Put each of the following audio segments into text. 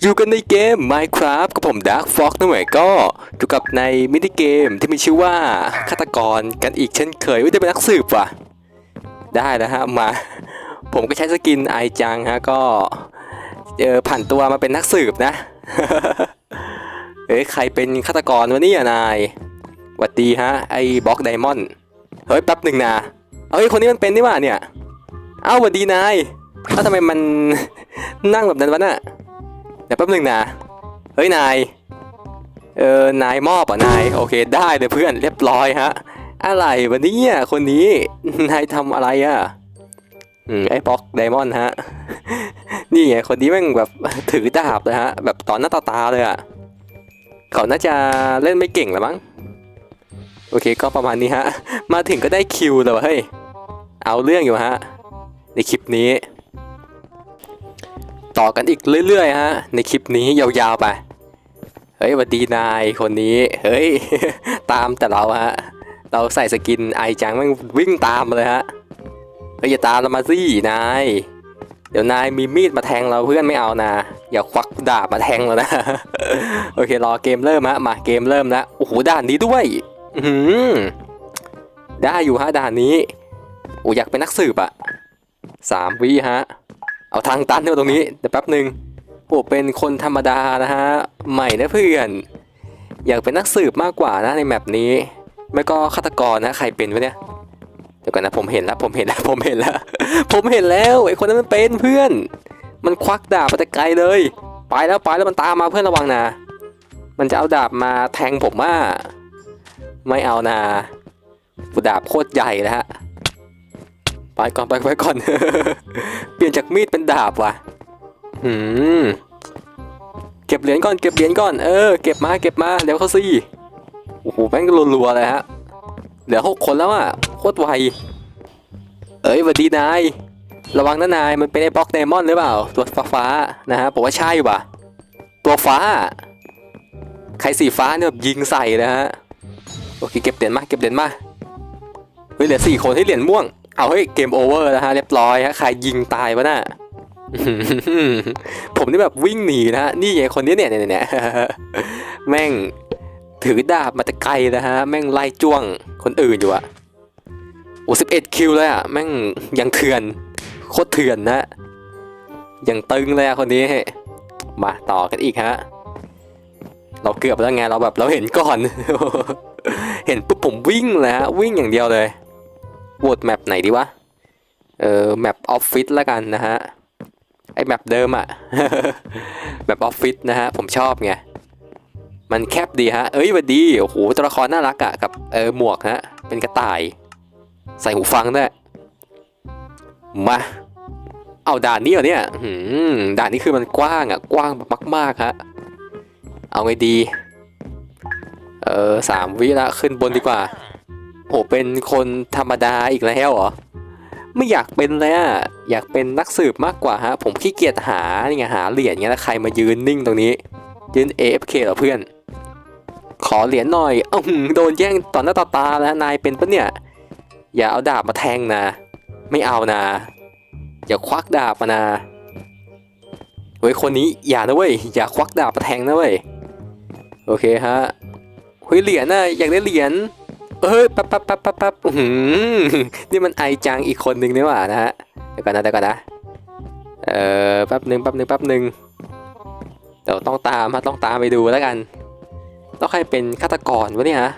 อยู่กันในเกม Minecraft กับผม Dark Fox นะเว้ยก็อยู่กับในมินิเกมที่มีชื่อว่าฆาตกรกันอีกเช่นเคยไม่ได้เป็นนักสืบว่ะ ได้แล้วฮะมา ผมก็ใช้สกินไอจังฮะก็เออผ่านตัวมาเป็นนักสืบนะเอ้ยใครเป็นฆาตกรวะเนี่ยนายหวัดดีฮะไอ้บล็อกไดมอนด์เฮ้ยแป๊บหนึ่งนะเฮ้ยคนนี้มันเป็นนี่หว่าเนี่ย เอ้าหวัดดีนายเอ้าทำไมมันนั่งแบบนั้นวะน่ะ ดี๋ยวแป๊บหนึงนะ เฮ้ยนาย เออนายมอบอะนาย โอเคได้เลยเพื่อนเรียบร้อยฮะ อะไรวะเนี่ยคนนี้ นายทำอะไรอะอืมไอ้ป๊อกไดมอนด์ฮะ นี่ไงคนนี้แม่งแบบถือดาบเลยฮะ แบบตอนหน้าต่อตาเลยอะเขาน่าจะเล่นไม่เก่งหรือมั้ง โอเคก็ประมาณนี้ฮะ มาถึงก็ได้คิวเลยวะเฮ้ย เอาเรื่องอยู่ฮะ ในคลิปนี้ ต่อกันอีกเรื่อยๆฮะในคลิปนี้ยาวๆไป เฮ้ยวัดดีนายคนนี้ เฮ้ย ตามแต่เราฮะ เราใส่สกินไอจังมันวิ่งตามมาเลยฮะ เฮ้ยอย่าตามเรามาสินาย เดี๋ยวนายมีมีดมาแทงเราเพื่อนไม่เอานะ อย่าควักดาบมาแทงเรานะ โอเครอเกมเริ่มฮะ มาเกมเริ่มแล้ว โอ้โหด่านนี้ด้วยอือหือได้อยู่ฮะด่านนี้ โอ้อยากเป็นนักสืบอะสามวิฮะ เอาทางตันเนี่ยตรงนี้เดี๋ยวแป๊บหนึ่งโอ้เป็นคนธรรมดานะฮะใหม่นะเพื่อน อยากเป็นนักสืบมากกว่านะในแมปนี้ ไม่ก็ฆาตกรนะใครเป็นวะเนี่ยเดี๋ยวก่อนนะผมเห็นแล้วผมเห็นแล้วผมเห็นแล้ว ผมเห็นแล้วไอ้คนนั้นมันเป็นเพื่อน มันควักดาบมาแต่ไกลเลย ไปแล้วไปแล้วมันตามมาเพื่อนระวังนะ มันจะเอาดาบมาแทงผมว่าไม่เอานะดาบโคตรใหญ่นะฮะ ไปก่อนไปไปก่อน เปลี่ยนจากมีดเป็นดาบว่ะหืมเก็บเหรียญก่อนเก็บเหรียญก่อนเออเก็บมาเก็บมาเดี๋ยวเขาสิโอ้โหแม่งรัวๆเลยฮะเหลือหกคนแล้วอะโคตรไวเอ้ยหวัดดีนายระวังนะนายมันเป็นไอ้บล็อกไดมอนด์หรือเปล่า ตัวฟ้าๆนะฮะผมว่าใช่ว่ะตัวฟ้า ใครสีฟ้าเนี่ยแบบยิงใส่เลยฮะโอเคเก็บเหรียญมาเก็บเหรียญมาเฮ้ยเหลือสี่คนให้เหรียญม่วง เอาเฮ้ยเกมโอเวอร์แล้วฮะเรียบร้อยฮะใครยิงตายวะน่ะผมนี่แบบวิ่งหนีนะฮะนี่ไงคนนี้เนี่ยเนี่ยเนี่ยแม่งถือดาบมาแต่ไกลนะฮะแม่งไล่จ้วงคนอื่นอยู่อะโอ้สิบเอ็ดคิวเลยอะแม่งยังเถื่อนโคตรเถื่อนนะยังตึงเลยอะคนนี้มาต่อกันอีกฮะเราเกือบแล้วไงเราแบบเราเห็นก่อน เห็นปุ๊บผมวิ่งเลยฮะวิ่งอย่างเดียวเลย โหวตแมปไหนดีวะ เออแมปออฟฟิศล้วกันนะฮะ ไอแมปเดิมอะแมปออฟฟิศนะฮะ ผมชอบไง มันแคบดีฮะ เอ้ยวันดี โอ้โห ตัวละครน่ารักอะกับเออหมวกฮะ เป็นกระต่าย ใส่หูฟังด้วยมา เอาด่านนี้เหรอเนี่ยด่านนี้คือมันกว้างอะกว้างแบบมากๆฮะ เอาไงดี เออสามวิละขึ้นบนดีกว่า โอ้เป็นคนธรรมดาอีกแล้วเหรอ ไม่อยากเป็นเลยอะอยากเป็นนักสืบมากกว่าฮะ ผมขี้เกียจหานี่ไงหาเหรียญเงี้ยแล้วใครมายืนนิ่งตรงนี้ ยืน AFK เหรอเพื่อน ขอเหรียญหน่อยอ้าโดนแย่งต่อหน้าต่อตาแล้วนายเป็นปะเนี่ย อย่าเอาดาบมาแทงนะ ไม่เอานะ อย่าควักดาบมานะเฮ้ยคนนี้อย่านะเว้ยอย่าควักดาบมาแทงนะเว้ยโอเคฮะเฮ้ยเหรียญนะอยากได้เหรียญ เอ้ยแป๊บแป๊บแป๊บแป๊บแป๊บอื้อหือนี่มันไอจังอีกคนหนึ่งนี่หว่านะฮะเดี๋ยวก่อนนะเดี๋ยวก่อนนะเอ่อแป๊บหนึ่งแป๊บหนึ่งแป๊บหนึ่งเดี๋ยวต้องตามฮะต้องตามไปดูแล้วกันต้องใครเป็นฆาตกรวะเนี่ยฮะ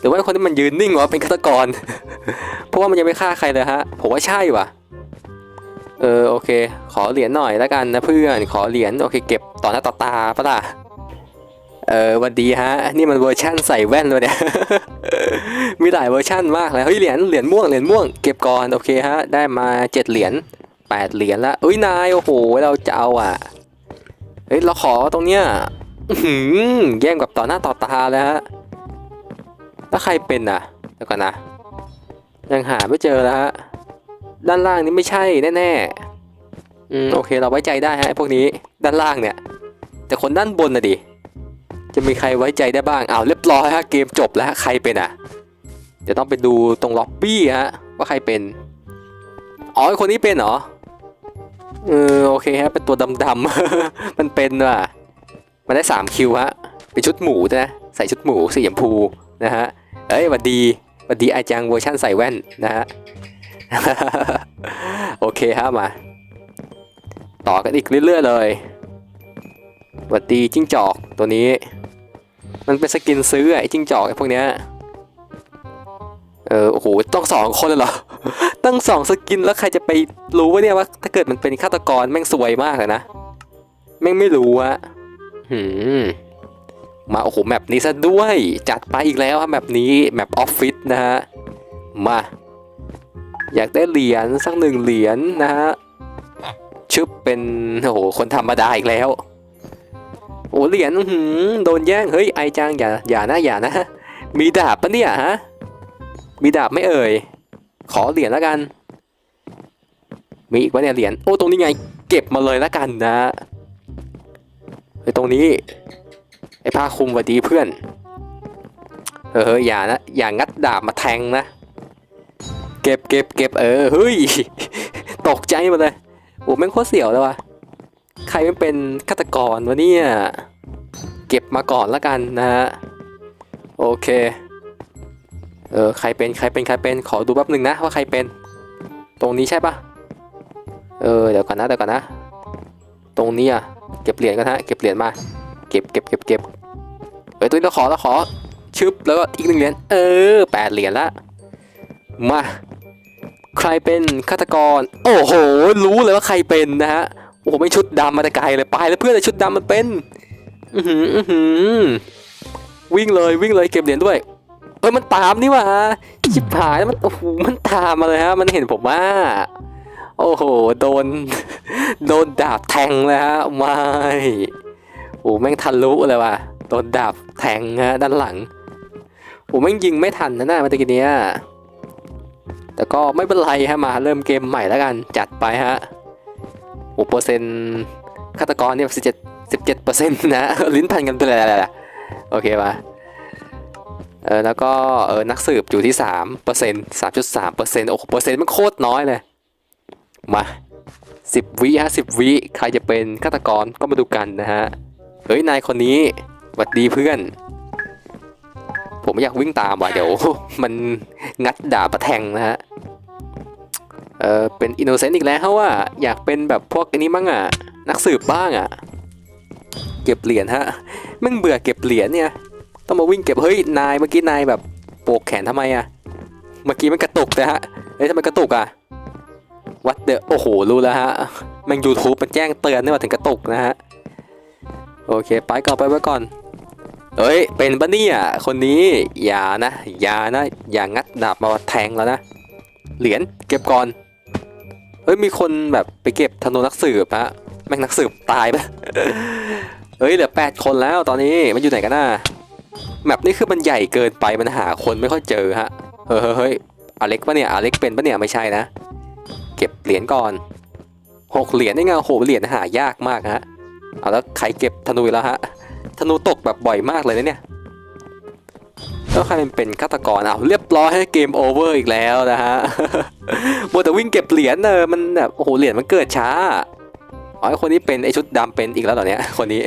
หรือว่าคนที่มันยืนนิ่งวะเป็นฆาตกร เพราะว่ามันยังไม่ฆ่าใครเลยฮะผมว่าใช่ว่ะเออโอเค ขอเหรียญหน่อยแล้วกันนะเพื่อนขอเหรียญโอเคเก็บต่อหน้าต่อตาปะล่ะ เออวันดีฮะ นี่มันเวอร์ชั่นใส่แว่นเลยเนี่ย มีหลายเวอร์ชั่นมากเลยเฮ้ยเหรียญเหรียญม่วงเหรียญม่วงเก็บก่อนโอเคฮะ ได้มาเจ็ดเหรียญแปดเหรียญละเอ้ยนายโอ้โหเราจะเอาอะเฮ้ยเราขอตรงเนี้ยหือแย่งแบบต่อหน้าต่อตาเลยฮะแล้วใครเป็นอะเดี๋ยวก่อนนะยังหาไม่เจอแล้วฮะด้านล่างนี้ไม่ใช่แน่ๆอืมโอเคเราไว้ใจได้ฮะพวกนี้ด้านล่างเนี่ย แต่คนด้านบนน่ะดิ จะมีใครไว้ใจได้บ้างอ้าวเรียบร้อยฮะเกมจบแล้วใครเป็นอะเดี๋ยวต้องไปดูตรงล็อบบี้ฮะว่าใครเป็นอ๋อไอคนนี้เป็นเหรอเออโอเคฮะเป็นตัวดำๆมันเป็นว่ะมันได้3คิวฮะเป็นชุดหมูนะใส่ชุดหมูสีชมพูนะฮะเอ้ยวัดดีวัดดีไอจังเวอร์ชั่นใส่แว่นนะฮะโอเคฮะมา ต่อกันอีกเรื่อยๆเลยวัดดีจิ้งจอกตัวนี้ มันเป็นสกินซื้อไอ้จิ้งจอกไอ้พวกเนี้ย เออ โอ้โห ต้องสองคนเลยเหรอ ตั้งสองสกินแล้วใครจะไปรู้ว่าเนี่ยว่า ถ้าเกิดมันเป็นฆาตกรแม่งสวยมากเลยนะ แม่งไม่รู้อะหืมมาโอ้โหแมปนี้ซะด้วย จัดไปอีกแล้วครับแมปนี้แมปออฟฟิศนะฮะ มา อยากได้เหรียญสักหนึ่งเหรียญนะฮะ ชึบเป็น โอ้โห คนธรรมดาอีกแล้ว โอ้เหรียญโดนแย่งเฮ้ยไอจังอย่าอย่านะอย่านะ มีดาบปะเนี่ยฮะมีดาบไม่เอ่ย ขอเหรียญแล้วกัน มีอีกวะเนี่ยเหรียญโอ้ตรงนี้ไง เก็บมาเลยแล้วกันนะเฮ้ยตรงนี้ไอผ้าคลุมวัดดีเพื่อนเออเฮ้ยอย่านะอย่างงัดดาบมาแทงนะ เก็บเก็บเก็บเออเฮ้ยตกใจหมดเลยโอ้แม่งโคตรเสียวเลยว่ะ ใครไมันเป็นฆาตกรวะเนี่ยเก็บมาก่อนแล้วกันนะฮะโอเคเออใครเป็นใครเป็นใครเป็นขอดูแป๊บหนึ่งนะว่าใครเป็น ตรงนี้ใช่ปะเออเดี๋ยวก่อนนะเดี๋ยวก่อนนะ ตรงนี้อะเก็บเหรียญกันฮะเก็บเหรียญมาเก็บเก็บเก็บเก็บเออตัวนี้เราขอเราขอชึบแล้วก็อีกหนึ่งเหรียญเออแปดเหรียญละมาใครเป็นฆาตกร โอ้โห รู้เลยว่าใครเป็นนะฮะ อ้โหไม่ชุดดำมาแต่ไกลเลยไปแล้วเพื่อนเลยชุดดำมันเป็น อือหืออือหือวิ่งเลยวิ่งเลยเก็บเหรียญด้วยเออมันตามนี่ว่าชิบหายแล้วมันโอ้โหมันตามมาเลยฮะ มันเห็นผมว่า โอ้โหโดน โดนดาบแทงเลยฮะไม่โอ้แม่งทะลุเลยว่ะโดนดาบแทงฮะด้านหลังโอ้แม่งยิงไม่ทันนะน่ามื่อกี้เนี้ยแต่ก็ไม่เป็นไรฮะมาเริ่มเกมใหม่แล้วกันจัดไปฮะ โอ้เปอร์เซ็นต์ฆาตกรเนี่ยสิบเจ็ดสิบเจ็ดเปอร์เซ็นต์นะลิ้นพันกันไปเลยโอเคมาเออแล้วก็เออนักสืบอยู่ที่สามเปอร์เซ็นต์สามจุดสามเปอร์เซ็นต์โอ้เปอร์เซ็นต์มันโคตรน้อยเลยมาสิบวิฮะสิบวิใครจะเป็นฆาตกรก็มาดูกันนะฮะเฮ้ยนายคนนี้หวัดดีเพื่อน ผมไม่อยากวิ่งตามว่ะเดี๋ยว มันงัดดาบมาแทงนะฮะ เออเป็นอินโนเซนต์อีกแล้วว่าอยากเป็นแบบพวกอันนี้บ้งอะ นักสืบบ้างอะ เก็บเหรียญฮะมันเบื่อเก็บเหรียญเนี่ย ต้องมาวิ่งเก็บ เฮ้ย นายเมื่อกี้นายแบบโปกแขนทำไมอะ เมื่อกี้มันกระตุกแต่ฮะเฮ้ยทำไมกระตุกอะวัดเดอโอ้โห รู้แล้วฮะแมันยูทูบมันแจ้งเตือนนี่ว่าถึงกระตุกนะฮะ โอเค ไปก่อนไปไว้ก่อนเฮ้ย เป็นปะเนี่ยคนนี้อย่านะ อย่านะ อย่างัดดาบมาแทงแล้วนะ เหรียญเก็บก่อน เฮ้ยมีคนแบบไปเก็บธนูนักสืบฮะแม่งนักสืบตายไปเฮ้ยเหลือแปดคนแล้วตอนนี้มันอยู่ไหนกันน่ะแมปนี้คือมันใหญ่เกินไปมันหาคนไม่ค่อยเจอฮะเฮ้ยเฮ้ยอเล็กปะเนี่ยอเล็กเป็นปะเนี่ยไม่ใช่นะ เก็บเหรียญก่อนหกเหรียญนี่ไงโหเหรียญหายากมากฮะเอาแล้วใครเก็บธนูแล้วฮะธนูตกแบบบ่อยมากเลยนะเนี่ย แล้วใครมันเป็นฆาตกรอ้าเรียบร้อยให้เกมโอเวอร์อีกแล้วนะฮะโมแต่วิ่งเก็บเหรียญเออมันแบบโอ้โหเหรียญมันเกิดช้าอ๋อคนนี้เป็นไอชุดดำเป็นอีกแล้วเหรอเนี่ยคนนี้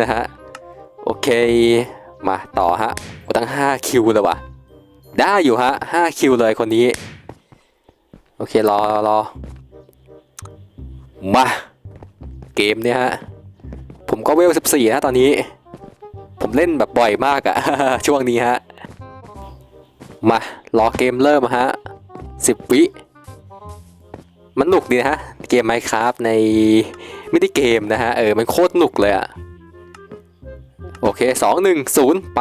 นะฮะโอเคมาต่อฮะโอ้ตั้ง5คิวเลยว่ะได้อยู่ฮะ5คิวเลยคนนี้ โอเครอรอรอมาเกมเนี่ยฮะผมก็เวล14นะตอนนี้ ผมเล่นแบบบ่อยมากอะช่วงนี้ฮะ มารอเกมเริ่มฮะ10วิ มันหนุกดีนะฮะ เกม Minecraft ในมินิเกมนะฮะ เออ มันโคตรหนุกเลยอะโอเค2 1 0ไป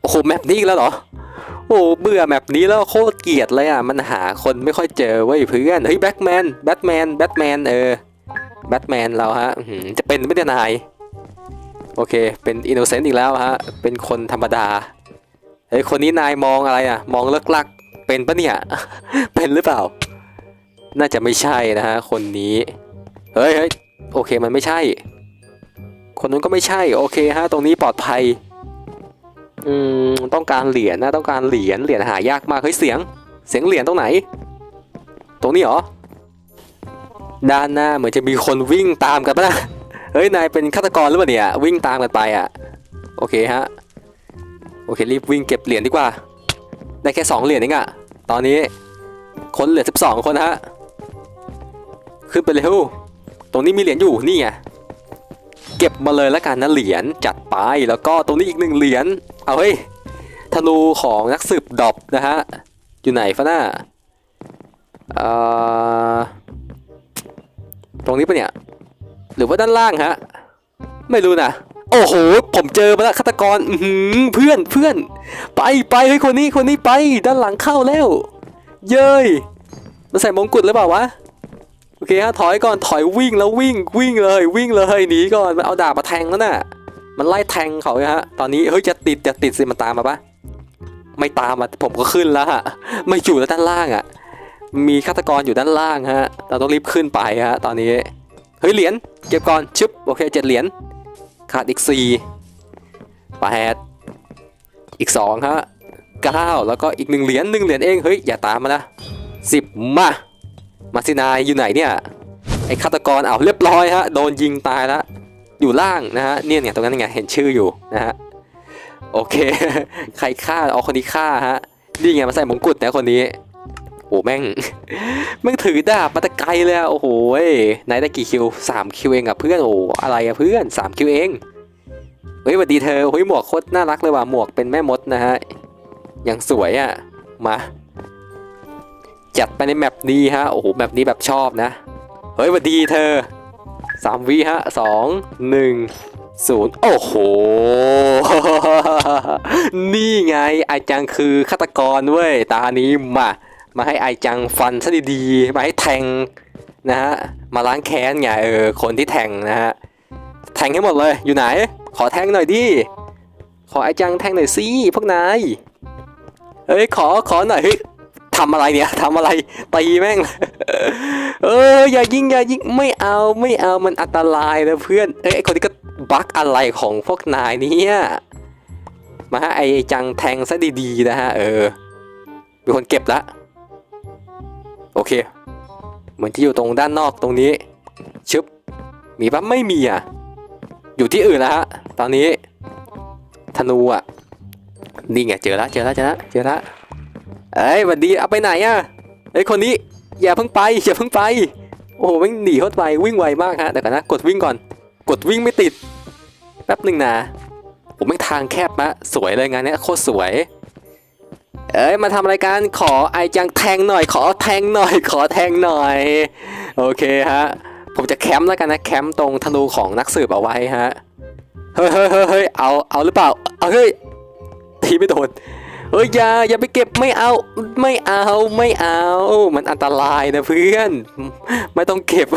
โอ้โหแมปนี้อีกแล้วเหรอ โอ้เบื่อแมปนี้แล้วโคตรเกลียดเลยอะ มันหาคนไม่ค่อยเจอเว้ยเพื่อน เฮ้ยแบทแมนแบทแมนแบทแมนเออแบทแมนเราฮะจะเป็นไม่ได้นาย โอเค เป็นอินโนเซนต์อีกแล้วฮะ เป็นคนธรรมดาเฮ้ยคนนี้นายมองอะไรอะ มองเลิกลัก เป็นปะเนี่ย เป็นหรือเปล่า น่าจะไม่ใช่นะฮะ คนนี้ เฮ้ยเฮ้ยโอเคมันไม่ใช่ คนนู้นก็ไม่ใช่ โอเคฮะ ตรงนี้ปลอดภัย อืม ต้องการเหรียญนะ ต้องการเหรียญ เหรียญหายากมาก เฮ้ยเสียง เสียงเหรียญตรงไหน ตรงนี้เหรอ ด้านหน้าเหมือนจะมีคนวิ่งตามกันปะนะ เฮ้ยนายเป็นฆาตกรหรือเปล่าเนี่ยวิ่งตามกันไปอะโอเคฮะโอเครีบวิ่งเก็บเหรียญดีกว่า ได้แค่สองเหรียญเองอะตอนนี้คนเหลือสิบสองคนฮะขึ้นไปเร็วตรงนี้มีเหรียญอยู่นี่ไงเก็บมาเลยแล้วกันนะเหรียญจัดไปแล้วก็ตรงนี้อีกหนึ่งเหรียญเอาเฮ้ยธนูของนักสืบดอบนะฮะอยู่ไหนฟะหน้าตรงนี้ปะเนี่ย หรือว่าด้านล่างฮะ ไม่รู้นะโอ้โห ผมเจอมาแล้วฆาตกรเพื่อนเพื่อน ไปไปเฮ้ยคนนี้คนนี้ไป ด้านหลังเข้าแล้ว เย้ยมันใส่มงกุฎหรือเปล่าวะ โอเคฮะถอยก่อนถอยวิ่งแล้ววิ่งวิ่งเลยวิ่งเลยหนีก่อนมันเอาดาบมาแทงแล้วน่ะ มันไล่แทงเขาฮะ ตอนนี้เฮ้ยจะติดจะติดสิมันตามมาปะไม่ตามมาผมก็ขึ้นแล้วฮะ ไม่อยู่แล้วด้านล่างอะ มีฆาตกรอยู่ด้านล่างฮะ เราต้องรีบขึ้นไปฮะ ตอนนี้ เฮ้ยเหรียญเก็บก่อนชึบโอเคเจ็ดเหรียญขาดอีกสี่แปดอีกสองฮะเก้าแล้วก็อีกหนึ่งเหรียญหนึ่งเหรียญเองเฮ้ยอย่าตามมานะสิบมามาซินายอยู่ไหนเนี่ยไอฆาตกรเอาเรียบร้อยฮะโดนยิงตายแล้วอยู่ล่างนะฮะเนี่ยเนี่ยตรงนั้นไงเห็นชื่ออยู่นะฮะโอเค ใครฆ่าเอาคนนี้ฆ่าฮะนี่ไงมาใส่มงกุฎนะคนนี้ โอ้แม่งแม่งถือดาบมาต่ไกลเลยอะโอ้โหนายได้กี่คิวสามคิวเองอะเพื่อนโอ้อะไรอะเพื่อนสามคิวเองเฮ้ยสวัสดีเธอเฮ้ยหมวกโคตรน่ารักเลยว่ะหมวกเป็นแม่มดนะฮะยังสวยอะมาจัดไปในแมปนี้ฮะโอ้โหแมปนี้แบบชอบนะเฮ้ยสวัสดีเธอสามวิฮะสองหนึ่งศูนย์โอ้โห นี่ไงไอจังคือฆาตกรเว้ย ตานี้มา มาให้ไอจังฟันซะดีๆ มาให้แทงนะฮะ มาล้างแค้นไงเออ คนที่แทงนะฮะ แทงให้หมดเลย อยู่ไหน ขอแทงหน่อยดิ ขอไอจังแทงหน่อยสิพวกนายเฮ้ยขอขอหน่อยเฮ้ยทำอะไรเนี่ยทำอะไรตีแม่ง เอออย่ายิงอย่ายิงไม่เอาไม่เอามันอันตรายนะเพื่อน เอ้ยคนนี้ก็บั๊กอะไรของพวกนายเนี่ยมาให้ไอจังแทงซะดีๆนะฮะเออมีคนเก็บละ โอเค เหมือนที่อยู่ตรงด้านนอกตรงนี้ชึบมีปะไม่มีอะ อยู่ที่อื่นแล้วฮะ ตอนนี้ ธนูอะ นี่ไงเจอและเจอและเจอละเจอและเอ้ยวันดีเอาไปไหนอะไอ้ยคนนี้อย่าเพิ่งไปอย่าเพิ่งไป โอ้โหแม่งหนีเข้าไปวิ่งไวมากฮะแต่ก่อนนะกดวิ่งก่อน กดวิ่งไม่ติด แป๊บหนึ่งนะผมแม่งทางแคบมะสวยเลยงานเนี้ยโคตรสวย เอ้ยมาทำอะไรกันขอไอจังแทงหน่อย ขอแทงหน่อย ขอแทงหน่อย โอเคฮะ ผมจะแคมป์แล้วกันนะแคมป์ตรงธนูของนักสืบเอาไว้ฮะ เฮ้ยเฮ้ยเฮ้ยเฮ้ยเอาเอาหรือเปล่าเอาเฮ้ยทีไม่โดนเฮ้ยอย่าอย่าไปเก็บไม่เอาไม่เอาไม่เอา มันอันตรายนะเพื่อน ไม่ต้องเก็บ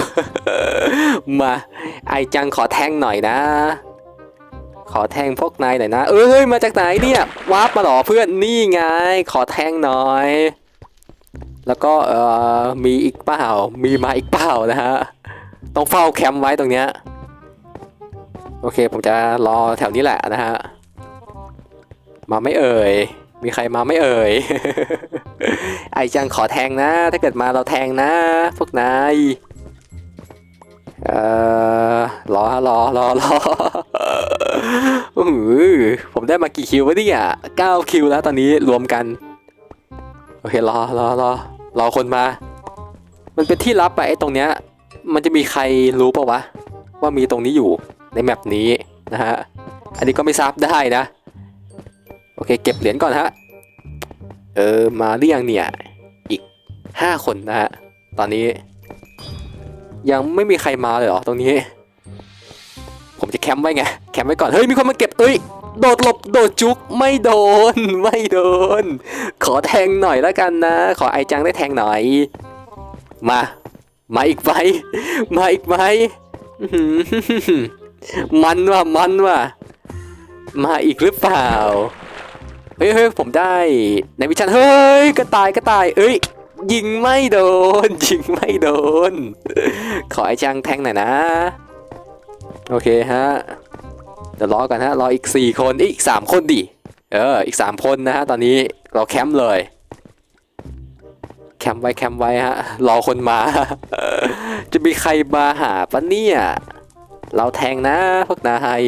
มาไอจังขอแทงหน่อยนะ ขอแทงพวกนายหน่อยนะ เอ้ยมาจากไหนเนี่ยวาร์ปมาหรอเพื่อนนี่ไง ขอแทงหน่อย แล้วก็เอ่อมีอีกเปล่ามีมาอีกเปล่านะฮะต้องเฝ้าแคมป์ไว้ตรงเนี้ยโอเคผมจะรอแถวนี้แหละนะฮะมาไม่เอ่ยมีใครมาไม่เอ่ย ไอจังขอแทงนะ ถ้าเกิดมาเราแทงนะ พวกนาย เอ่อรอฮะรอรอรอ ผมได้มากี่คิววะเนี่ย9คิวแล้วตอนนี้รวมกัน โอเครอรอรอรอคนมา มันเป็นที่ลับไปไอ้ตรงเนี้ย มันจะมีใครรู้ปะวะ ว่ามีตรงนี้อยู่ในแมปนี้นะฮะ อันนี้ก็ไม่ทราบได้นะ โอเค เก็บเหรียญก่อนฮะ เออ มาหรือยังเนี่ย อีก5คนนะฮะ ตอนนี้ ยังไม่มีใครมาเลยเหรอตรงนี้ แคมป์ไว้ไงแคมป์ไว้ก่อนเฮ้ยมีคนมาเก็บเอ้ยโดดหลบโดดจุกไม่โดนไม่โดน ขอแทงหน่อยแล้วกันนะ ขอไอจังได้แทงหน่อย มา มาอีกใบมาอีกใบอื้อหือมันว่ะมันว่ะมาอีกหรือเปล่าเฮ้ยเฮ้ยผมได้ในวิชันเฮ้ยกระต่ายกระต่าย เอ้ยยิงไม่โดน ยิงไม่โดน ขอไอจังแทงหน่อยนะ โอเคฮะเดี๋ยวรอกันฮะ รออีก 4 คนอีก 3 คนดิ เออ อีก 3 คนนะฮะ ตอนนี้เราแคมป์เลย แคมป์ไว้แคมป์ไว้ฮะ รอคนมา จะมีใครมาหาปะเนี่ย เราแทงนะพวกนาย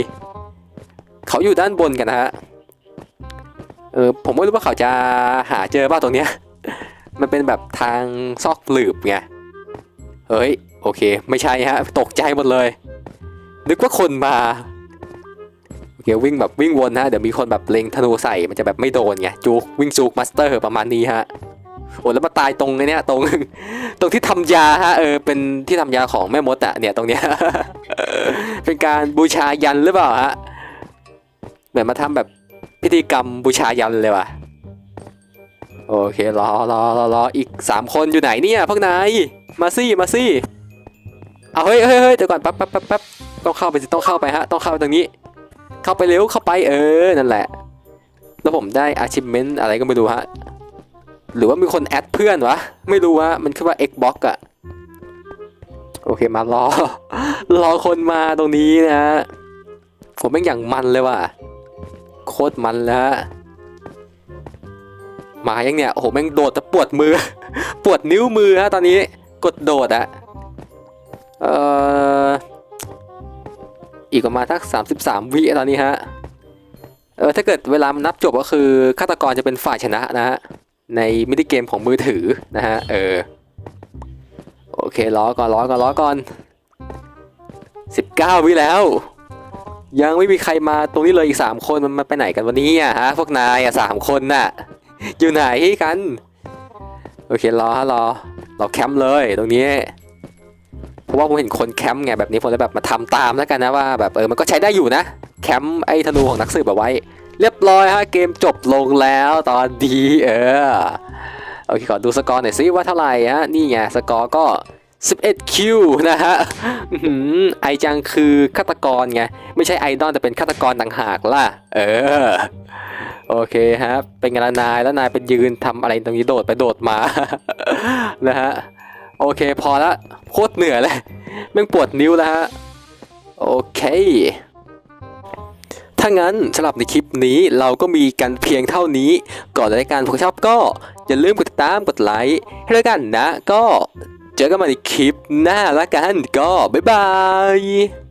เขาอยู่ด้านบนกันนะฮะ เออ ผมไม่รู้ว่าเขาจะหาเจอป่ะตรงเนี้ย มันเป็นแบบทางซอกหลืบไง เฮ้ย โอเค ไม่ใช่ฮะ ตกใจหมดเลย นึกว่าคนมาโอเควิ่งแบบวิ่งวนฮะเดี๋ยวมีคนแบบเล็งธนูใส่มันจะแบบไม่โดนไงจูกวิ่งจูกมาสเตอร์ประมาณนี้ฮะโอ้แล้วมาตายตรงเนี้ยตรงตรงที่ทำยาฮะเออเป็นที่ทำยาของแม่มดอะเนี่ยตรงเนี้ยเป็นการบูชายันหรือเปล่าฮะเหมือนมาทำแบบพิธีกรรมบูชายันเลยว่ะโอเครอรอรอรออีกสามคนอยู่ไหนเนี่ยพวกนายมาซี่มาซี่เอาเฮ้ยเฮ้ยเฮ้ยเดี๋ยวก่อนแป๊บแป๊บแป๊บ ต้องเข้าไปต้องเข้าไปฮะต้องเข้าไปตรงนี้ เข้าไปเร็วเข้าไปเออนั่นแหละ แล้วผมได้ achievement อะไรก็ไม่รู้ฮะหรือว่ามีคนแอดเพื่อนวะไม่รู้วะมันคือว่า Xbox อะโอเคมารอ รอคนมาตรงนี้นะฮะผมเป็นอย่างมันเลยว่ะโคตรมันแล้วมายังเนี่ยโอ้โหแม่งโดดแต่ปวดมือ ปวดนิ้วมือฮะตอนนี้กดโดดอะเอ่อ อีกประมาณทัก33 วิตอนนี้ฮะ เออถ้าเกิดเวลามันนับจบก็คือฆาตกรจะเป็นฝ่ายชนะนะฮะ ในมินิเกมของมือถือนะฮะ เออ โอเครอก่อนรอก่อนรอก่อน 19 วิแล้ว ยังไม่มีใครมาตรงนี้เลยอีกสามคนมันมาไปไหนกันวันนี้อะฮะพวกนายอะสามคนน่ะ อยู่ไหนกัน โอเครอฮะรอเราแคมป์เลยตรงนี้ ราะว่าผมเห็นคนแคมป์ไงแบบนี้ผมเลยแบบมาทำตามแล้วกันนะว่าแบบเออมันก็ใช้ได้อยู่นะ แคมป์ไอ้ธนูของนักสืบเอาไว้ เรียบร้อยฮะเกมจบลงแล้วตอนดีเออโอเคขอดูสกอร์หน่อยซิว่าเท่าไหร่ฮะนี่ไงสกอร์ก็ 11คิวนะฮะไอจังคือฆาตกรไงไม่ใช่ไอดอลแต่เป็นฆาตกรต่างหากล่ะ เออโอเคครับเป็นงานนายแล้วนายเป็นยืนทำอะไรตรงนี้โดดไปโดดมานะฮะ โอเคพอละโคตรเหนื่อยเลยแม่งปวดนิ้วแล้วฮะ โอเค ถ้างั้นสำหรับในคลิปนี้เราก็มีกันเพียงเท่านี้ ก่อนรายการผมชอบก็ อย่าลืมกดติดตามกดไลค์ให้ด้วยกันนะ ก็เจอกันใหม่ในคลิปหน้าละกันก็บ๊ายบาย